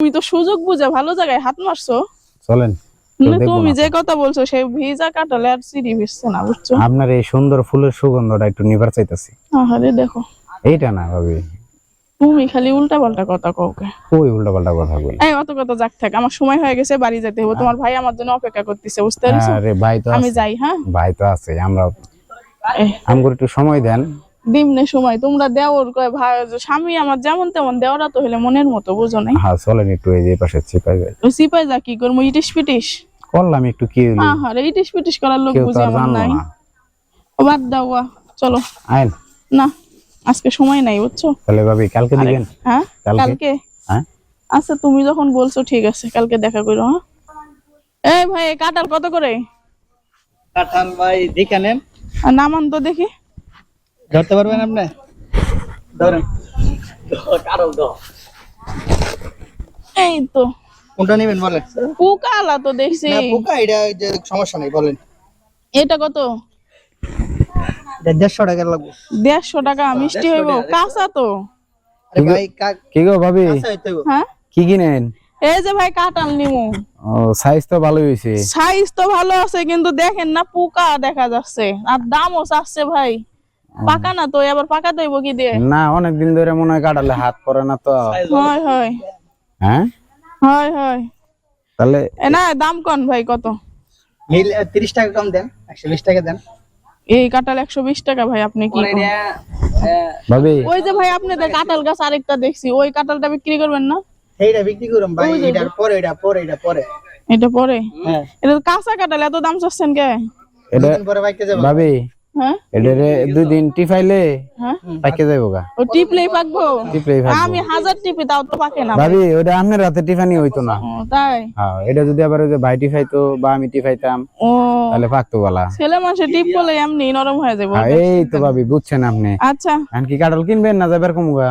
তুমি তো সুযোগ বুঝে ভালো জায়গায় হাত মারছো। চলেন মানে তুমি যে কথা বলছো সেই ভিজা কাটালে আর সিঁড়ি ভিজছে না বুঝছ? আপনার এই সুন্দর ফুলের সুগন্ধটা একটু নিবার চাইতেছি। আহারে দেখো। এইটা না ভাবি। তুমি খালি উল্টা পাল্টা কথা কওকে ওই উল্টা পাল্টা কথা বলি এই অত কথা যাক থাক আমার সময় হয়ে গেছে বাড়ি যেতে হবে তোমার ভাই আমার জন্য অপেক্ষা করতেছে বুঝতে পারছ? আরে ভাই তো আমি যাই হ্যাঁ? ভাই তো আছে আমরা এই, আমগুলো একটু সময় দেন। দিমনে সময় তোমরা দেওর কয় ভাই স্বামী আমার যেমন তেমন দেওরা তো হলে মনের মতো বুঝো নাই? হ্যাঁ চলেন একটু এই যে পাশে চিপাই যাই। ওই সিপাই যা কি করব ইটিস পিটিস করলাম একটু কি হলো আহারে ইটিস পিটিস করার লোক তো আমার নাই। বাদ দাও চলো। আইন। না আজকে সময় নাই বুঝছ? তাহলে ভাবি কালকে দিবেন? হ্যাঁ কালকে? হ্যাঁ। আচ্ছা তুমি যখন বলছো ঠিক আছে কালকে দেখা করো হ্যাঁ? এই ভাই কাঁঠাল কত করে? কাঁঠাল ভাই দেখে নেন। আর নামান তো দেখি। ধরতে পারবেন আপনি? ধরেন। এই তো। কোনটা নেবেন বলেন? পোকালা তো দেখছি। না পোকা এটা সমস্যা নেই বলেন। এটা কত? দেড়শো টাকা লাগবে। দেড়শো টাকা মিষ্টি হইব। কাঁচা তো। কা- গো ভাবি। হ্যাঁ? কি কিনেন? এই যে ভাই কাঁঠাল নিমু। ও সাইজ তো ভালোই সাইজ তো ভালো আছে কিন্তু দেখেন না পোকা দেখা যাচ্ছে। আর দামও চাচ্ছে ভাই। পাকা না তো এবার পাকা দেব কি দিয়ে? না অনেক দিন ধরে মনে হয় কাটালে হাত পড়ে না তো। হয় হয়। হ্যাঁ? হয় হয়। তাহলে না দাম কোন ভাই কত? মিল তিরিশ টাকা কম দেন একশো বিশ টাকা দেন। এই কাঁঠাল একশো বিশ টাকা ভাই আপনি কি ভাবি। ওই যে ভাই আপনাদের কাঁঠাল গাছ আরেকটা দেখছি ওই কাঁঠালটা বিক্রি করবেন না? এইটা বিক্রি করুন ভাই এটার পরে এটা পরে এটা পরে। এটা পরে? হ্যাঁ। এটা কাঁচা কাঁঠাল এত দাম চাচ্ছেন কে? এটা পরে বাইকে যাব। ভাবি হ্যাঁ? দুই দিন টিফাইলে হ্যাঁ? পাইকে যাইবো গা। ও টিপলেই পাকবো? টিপলেই পাকবো। আমি হাজার টিপি তাও তো পাকে না। ভাবি ওটা আপনার রাতে টিফানি হইতো না। তাই? হ্যাঁ এটা যদি আবার ওই যে ভাই টিফাইতো বা আমি টিফাইতাম ও। তাহলে পাকতো বলা ছেলে মানুষের টিপ করলে এমনি নরম হয়ে যাব এই তো ভাবি বুঝছেন আপনি। আচ্ছা। এখন কি কাটল কিনবেন না যাবার কমুগা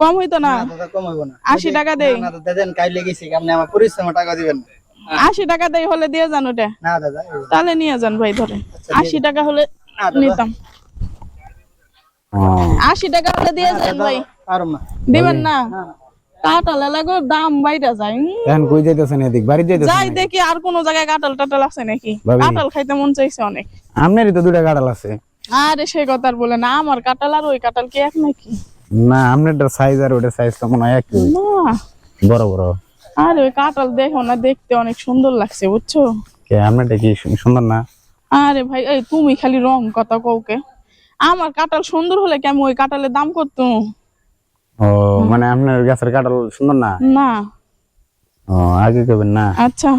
কম হইতো না? দাদা কমাবো না। আশি টাকা দেই। না দাদা দেন কাইলে গেছি আপনি আমার পরিশ্রম টাকা দিবেন। আশি টাকা দেই হলে দিয়ে যান ওটা। না দাদা এই তাহলে নিয়ে যান ভাই ধরে আশি টাকা হলে নিতাম। আশি টাকা হলে দিয়ে যান ভাই। দিবেন না। কাঁঠাল লাগো দাম বাইরা যায়। এখন কই যাইতেছেন এদিক? বাড়ি যাইতেছেন যাই দেখি আর কোন জায়গায় কাঁঠাল টাটাল আছে নাকি? কাঁঠাল খাইতে মন চাইছে অনেক। আপনারই তো দুটা কাটাল আছে। আরে সেই কথা আর বলে না আমার কাঁঠাল আর ওই কাঁঠাল কি এক নাকি? না আপনারটার সাইজ আর সাইজ তো মনে হয় একই। না। বড় বড়। আরে ওই কাঁঠাল দেখো না দেখতে অনেক সুন্দর লাগছে বুঝছ? কে আপনারটা কি সুন্দর না? আরে ভাই এই তুমি খালি রং কথা কওকে আমার কাঁঠাল সুন্দর হলে কি আমি ওই কাঁঠালের দাম করতো? ও মানে আপনার গাছের কাটাল সুন্দর না? না। ও আগে কবেন না? আচ্ছা।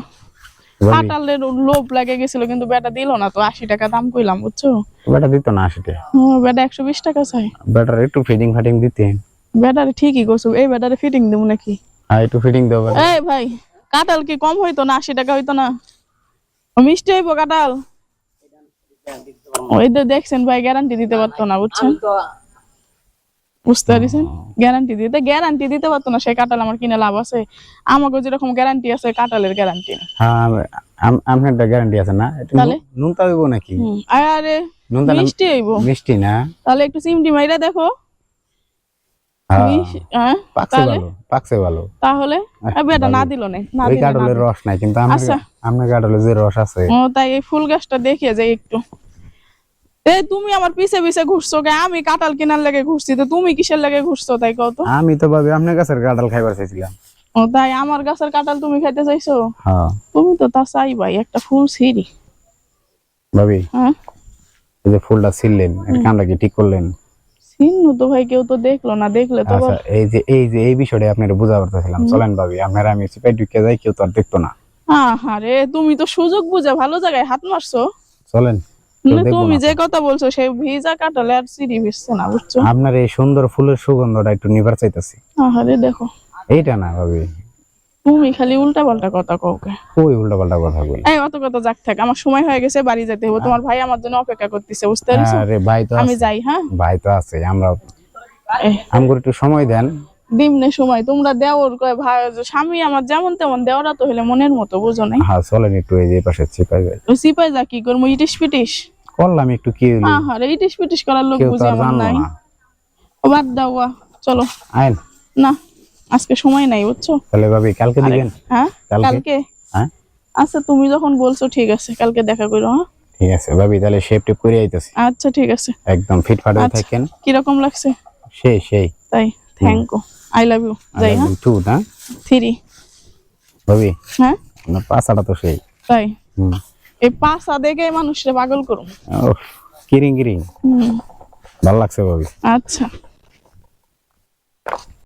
কাঁঠালের লোভ লাগে গেছিল কিন্তু বেটা দিল না তো আশি টাকা দাম কইলাম বুঝছ? বেটা দিত না আশিটা ও, বেটা একশো বিশ টাকা চাই। বেটার একটু ফিটিং ফাটিং দিতেন। বেটারে ঠিকই করছ এই বেটারে ফিটিং দেবো নাকি? আর একটু ফিটিং দেবো এই ভাই কাঁঠাল কি কম হইতো না আশি টাকা হইতো না? মিষ্টি হইবো কাঁঠাল? ওই তো দেখছেন ভাই গ্যারান্টি দিতে পারতো না বুঝছেন? বুঝতে পারছেন? গ্যারান্টি দিতে গ্যারান্টি দিতে পারতো না সেই কাঁঠাল আমার কিনে লাভ আছে। আমাকে যেরকম গ্যারান্টি আছে কাঁঠালের গ্যারান্টি হ্যাঁ আম- গ্যারান্টি আছে না? নুনতা হইব নাকি? আরে নুনতা মিষ্টি হইবো। মিষ্টি না? তাহলে একটু চিমটি মাইরা দেখো। পাকছে ভালো পাকছে ভালো। তাহলে? বেটা না দিল না না ওই দিলে না কাটলের দিলে। রস নাই কিন্তু আপনার আচ্ছা। আপনার যে রস আছে। ও তাই এই ফুল গাছটা দেখিয়ে যাই একটু। এই তুমি আমার পিছে পিছে ঘুরছো কে আমি কাঁঠাল কেনার লেগে ঘুরছি তো তুমি কিসের লেগে ঘুরছো তাই কও তো? আমি তো ভাবি আপনার গাছের কাঁঠাল খাইবার চাইছিলাম। ও তাই আমার গাছের কাঁঠাল তুমি খাইতে চাইছো? হ্যাঁ। তুমি তো তা চাই ভাই একটা ফুল ছিঁড়ি। ভাবি হ্যাঁ? এই যে ফুলটা ছিললেন এটা কামটা কি ঠিক করলেন? চিহ্ন তো ভাই কেউ তো দেখল না দেখলে তো আচ্ছা এই যে এই যে এই বিষয়টা আপনার বুঝা চলেন ভাবি আপনারা আমি সিপাই ঢুকে যাই কেউ তো আর দেখতো না। তুমি তো সুযোগ বুঝে ভালো জায়গায় হাত মারছো। চলেন মানে তুমি যে কথা বলছো সেই ভিজা কাটালে আর সিঁড়ি ভিজছে না বুঝছ? আপনার এই সুন্দর ফুলের সুগন্ধটা একটু নিবার চাইতেছি। দেখো। এইটা না ভাবি তুমি খালি উল্টা পাল্টা কথা কওকে ওই উল্টা পাল্টা কথা বলি এই অত কথা যাক থাক আমার সময় হয়ে গেছে বাড়ি যেতে হবে তোমার ভাই আমার জন্য অপেক্ষা করতেছে বুঝতে পারছ? আরে ভাই তো আমি যাই হ্যাঁ? ভাই তো আছে আমরা এই, আমগুলো একটু সময় দেন। দিমনে সময় তোমরা দেওর কয় ভাই স্বামী আমার যেমন তেমন দেওরা তো হলে মনের মতো বুঝো নাই? হ্যাঁ চলেন একটু এই যে পাশে চিপাই যায় সিপাই যা কি করব ইটিশ পিটিস? করলাম একটু কি হলো আহারে ইটিশ পিটিস করার লোক বুঝে আমার নাই। ও বাদ দাও চলো। আইন। না। আজকে সময় নাই বুঝছ? তাহলে ভাবি কালকে দিবেন? হ্যাঁ কালকে? হ্যাঁ? আচ্ছা তুমি যখন বলছো ঠিক আছে কালকে দেখা করো হ্যাঁ? ঠিক আছে ভাবি তাহলে শেপ টেপ করে আইতেছি। আচ্ছা ঠিক আছে। একদম ফিটফাট হয়ে আচ্ছা। থাকেন। কীরকম লাগছে? সেই সেই। তাই thank you I love you যাই হ্যাঁ? টু না? থ্রি। ভাবি হ্যাঁ? আপনার পাশাটা তো সেই। তাই? হুম। এই পাঁচা দেখে মানুষরে পাগল করুন ওহ, কিরিং কিরিং। হুম। ভালো লাগছে ভাবি। আচ্ছা।